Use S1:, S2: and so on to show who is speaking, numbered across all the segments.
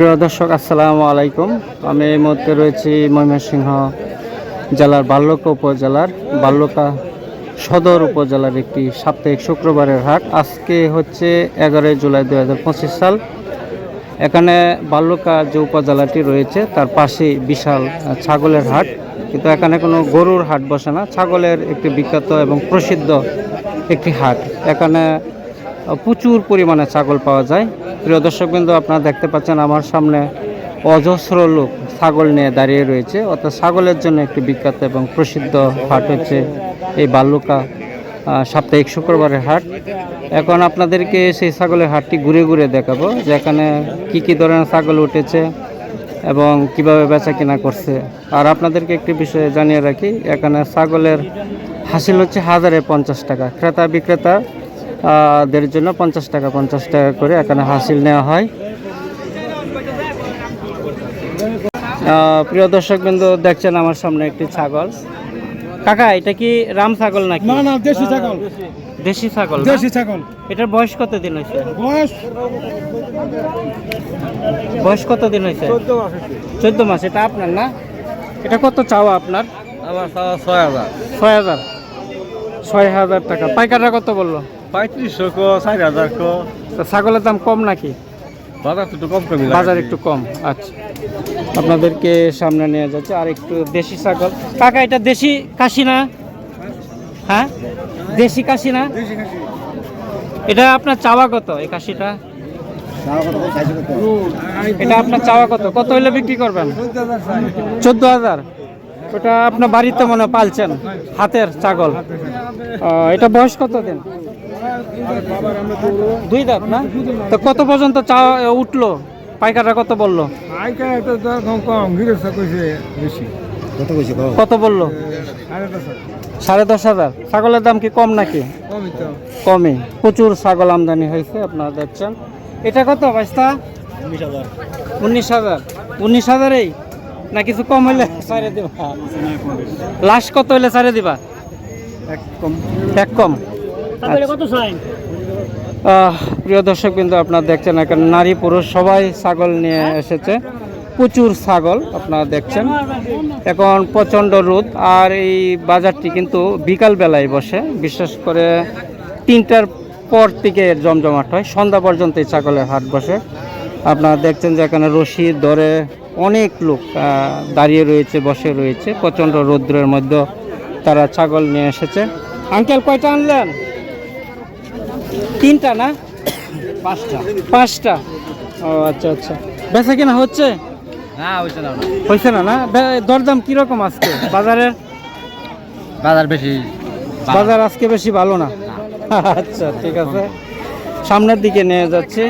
S1: প্রিয় দর্শক, আসসালামু আলাইকুম। আমি এই মুহূর্তে রয়েছি ময়মনসিংহ জেলার বাল্যকা উপজেলার, বাল্যকা সদর উপজেলার একটি সাপ্তাহিক শুক্রবারের হাট। আজকে হচ্ছে এগারোই জুলাই দু হাজার পঁচিশ সাল। এখানে বাল্যকা যে উপজেলাটি রয়েছে, তার পাশেই বিশাল ছাগলের হাট। কিন্তু এখানে কোনো গরুর হাট বসে না, ছাগলের একটি বিখ্যাত এবং প্রসিদ্ধ একটি হাট। এখানে প্রচুর পরিমাণে ছাগল পাওয়া যায়। প্রিয় দর্শকবৃন্দ, আপনারা দেখতে পাচ্ছেন আমার সামনে অজস্র লোক ছাগল নিয়ে দাঁড়িয়ে রয়েছে। অর্থাৎ ছাগলের জন্য একটি বিখ্যাত এবং প্রসিদ্ধ হাট হচ্ছে এই বাল্যকা সাপ্তাহিক শুক্রবারের হাট। এখন আপনাদেরকে সেই ছাগলের হাটটি ঘুরে ঘুরে দেখাবো, যে এখানে কী কী ধরনের ছাগল উঠেছে এবং কীভাবে বেচা কিনা করছে। আর আপনাদেরকে একটি বিষয়ে জানিয়ে রাখি, এখানে ছাগলের হাসিল হচ্ছে হাজারে পঞ্চাশ টাকা। ক্রেতা বিক্রেতা দের জন্য পঞ্চাশ টাকা পঞ্চাশ টাকা করে এখানে হাসিল নেওয়া হয়। প্রিয় দর্শক বিন্দু দেখছেন আমার সামনে একটি ছাগল। কাকা এটা কি রাম ছাগল নাকি?
S2: না না দেশি ছাগল।
S1: দেশি ছাগল
S2: দেশি ছাগল।
S1: এটার বয়স কত দিন হয়েছে?
S2: বয়স
S1: বয়স কত দিন হয়েছে। চোদ্দ মাস এটা আপনার না? এটা কত চাওয়া আপনার?
S2: আমার চাওয়া ছয় হাজার।
S1: ছয় হাজার। ছয় হাজার টাকা। পাইকাররা কত বলল?
S2: পঁয়ত্রিশশো কো চার হাজার কো।
S1: তা ছাগলের দাম কম নাকি?
S2: বাজার একটু কম কমই
S1: বাজার একটু কম আচ্ছা। আপনাদেরকে সামনে নিয়ে যাচ্ছে আর একটু দেশি ছাগল। কাকা এটা দেশি কাশি না? হ্যাঁ? দেশি কাশি না? এটা আপনার চাওয়া কত এই কাশিটা এটা আপনার চাওয়া কত কত হইলে বিক্রি করবেন? চোদ্দ হাজার। ওটা আপনার বাড়িতে মনে হয় পালছেন হাতের ছাগল। এটা বয়স কত দিন দুই দাঁত না? তো কত পর্যন্ত চা উঠল? পাইকাররা কত বলল?
S2: কম কম কত কইছে
S1: বলল?
S2: সাড়ে দশ
S1: হাজার। ছাগলের দাম কি কম নাকি?
S2: কমই তো।
S1: প্রচুর ছাগল আমদানি হয়েছে আপনারা দেখছেন। এটা কত বাইস্তা
S2: উনিশ হাজার।
S1: উনিশ হাজার। উনিশ হাজারেই? না কিছু কম হইলে? ছাড়ে দিবা। লাস্ট কত হইলে ছাড়ে দিবা?
S2: এক কম।
S1: এক কম। প্রিয় দর্শক বিন্দু আপনারা দেখছেন এখানে নারী পুরুষ সবাই ছাগল নিয়ে এসেছে। প্রচুর ছাগল আপনারা দেখছেন। এখন প্রচণ্ড রোদ আর এই বাজারটি কিন্তু বিকাল বেলায় বসে। বিশেষ করে তিনটার পর থেকে জমজমাট হয়। সন্ধ্যা পর্যন্ত এই ছাগলের হাট বসে। আপনারা দেখছেন যে এখানে রশি ধরে অনেক লোক দাঁড়িয়ে রয়েছে বসে রয়েছে। প্রচণ্ড রৌদ্রের মধ্যে তারা ছাগল নিয়ে এসেছে। আঙ্কেল কয়টা আনলেন? তিনটা না?
S2: পাঁচটা।
S1: পাঁচটা? ও আচ্ছা আচ্ছা। বেচা কিনা হচ্ছে?
S2: না হইছে না
S1: হয়েছে না না? দরদাম কীরকম আজকে? বাজারের?
S2: বাজার বেশি
S1: বাজার আজকে বেশি ভালো না? আচ্ছা ঠিক আছে। সামনের দিকে নিয়ে যাচ্ছে।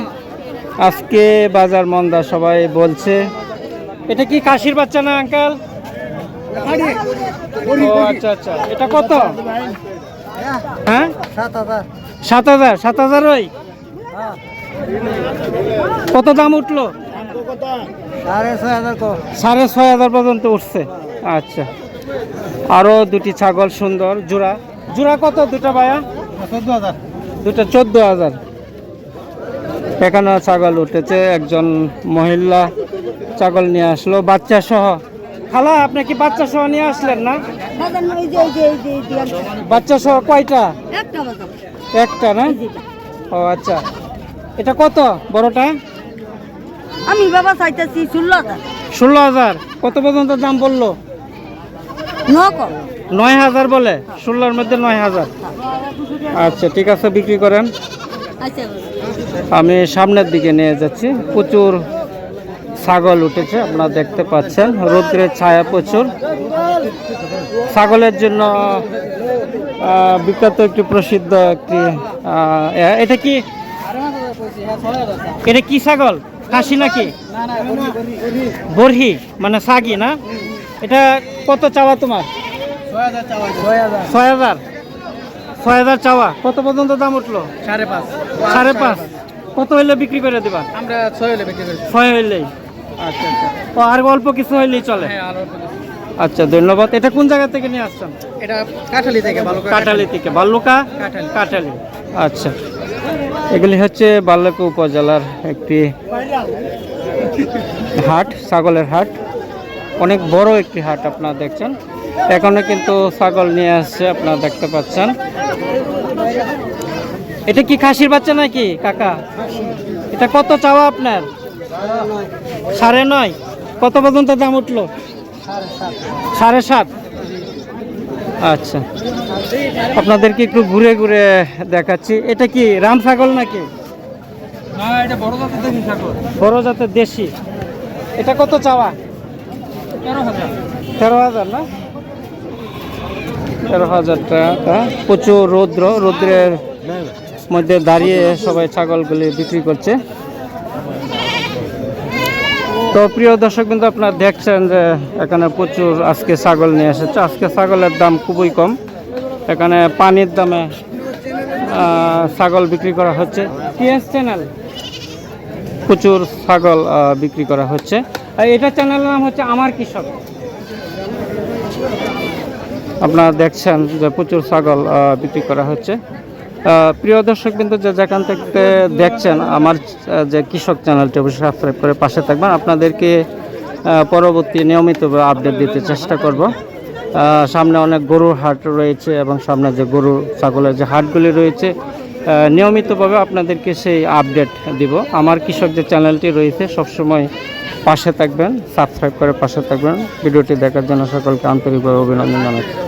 S1: আজকে বাজার মন্দা সবাই বলছে। এটা কি কাশির বাচ্চা না আঙ্কাল? ও আচ্ছা আচ্ছা। এটা কত? হ্যাঁ?
S2: সাত হাজার।
S1: সাত হাজার সাত হাজার ওই? কত দাম উঠল?
S2: সাড়ে ছয় হাজার কো।
S1: সাড়ে ছয় হাজার পর্যন্ত উঠছে। আচ্ছা। আরও দুটি ছাগল সুন্দর জোড়া। জোড়া কত দুটা ভাইয়া?
S2: চোদ্দ হাজার।
S1: দুটো চোদ্দ হাজার। এখানে ছাগল উঠেছে একজন মহিলা ছাগল নিয়ে আসলো বাচ্চা সহ খালা আপনি কি বাচ্চা সহ নিয়ে আসলেন না। বাচ্চা সহ কয়টা?
S3: একটা
S1: না? ও আচ্ছা। এটা কত বড়টা?
S3: আমি বাবা চাইতেছি ষোলো হাজার।
S1: ষোলো হাজার। কত পর্যন্ত দাম বলল? নয় হাজার বলে? ষোলোর মধ্যে নয় হাজার। আচ্ছা ঠিক আছে বিক্রি করেন।
S3: আচ্ছা
S1: আমি সামনের দিকে নিয়ে যাচ্ছি। প্রচুর ছাগল উঠেছে আপনারা দেখতে পাচ্ছেন। রৌদ্রের ছায়া প্রচুর। ছাগলের জন্য বিখ্যাত একটি প্রসিদ্ধ একটি এটা কি? এটা কি ছাগল? খাসি নাকি? বরহি মানে সাগি না? এটা কত চাওয়া তোমার? ছয় হাজার। ছয় হাজার চাওয়া। কত পর্যন্ত দাম উঠল?
S2: সাড়ে পাঁচ।
S1: সাড়ে পাঁচ। কত হইলে বিক্রি করে দিবা?
S2: আমরা ছয় হলে বিক্রি করি
S1: ছয় হইলেই। আচ্ছা আচ্ছা। আর অল্প কিছু হইলেই চলে?
S2: হ্যাঁ
S1: আচ্ছা ধন্যবাদ। এটা কোন জায়গা থেকে নিয়ে আসছেন?
S2: এটা কাঠালি থেকে
S1: কাটালি থেকে। বাল্লুকা
S2: কাটালি।
S1: কাটালি আচ্ছা। এগুলি হচ্ছে বাল্যক উপজেলার একটি হাট ছাগলের হাট। অনেক বড় একটি হাট আপনারা দেখছেন। এখনও কিন্তু ছাগল নিয়ে আসছে আপনারা দেখতে পাচ্ছেন। এটা কি খাসির বাচ্চা নাকি কাকা? এটা কত চাওয়া আপনার? সাড়ে নয়। কত পর্যন্ত দাম উঠল? সাড়ে সাত? আচ্ছা। আপনাদেরকে একটু ঘুরে ঘুরে দেখাচ্ছি। এটা কি রাম ছাগল নাকি?
S2: বড় জাতের
S1: বড় জাতের দেশি। এটা কত চাওয়া?
S2: তেরো হাজার
S1: না? তেরো হাজার টাকা। প্রচুর রৌদ্র। রৌদ্রের মধ্যে দাঁড়িয়ে সবাই ছাগলগুলি বিক্রি করছে। তো প্রিয় দর্শক কিন্তু আপনারা দেখছেন যে এখানে প্রচুর আজকে ছাগল নিয়ে এসেছে। আজকে ছাগলের দাম খুবই কম। এখানে পানির দামে ছাগল বিক্রি করা হচ্ছে। পিএস চ্যানেল, প্রচুর ছাগল বিক্রি করা হচ্ছে। আর এটা চ্যানেলের নাম হচ্ছে আমার কৃষক। আপনারা দেখছেন যে প্রচুর ছাগল বিক্রি করা হচ্ছে। প্রিয় দর্শক কিন্তু যে যেখান থেকে দেখছেন আমার যে কৃষক চ্যানেলটি, অবশ্যই সাবস্ক্রাইব করে পাশে থাকবেন। আপনাদেরকে পরবর্তী নিয়মিত আপডেট দিতে চেষ্টা করব। সামনে অনেক গরুর হাট রয়েছে এবং সামনে যে গরু, ছাগলের যে হাটগুলি রয়েছে নিয়মিতভাবে আপনাদেরকে সেই আপডেট দিব। আমার কৃষক যে চ্যানেলটি রয়েছে, সবসময় পাশে থাকবেন সাবস্ক্রাইব করে পাশে থাকবেন। ভিডিওটি দেখার জন্য সকলকে আন্তরিকভাবে অভিনন্দন জানাচ্ছি।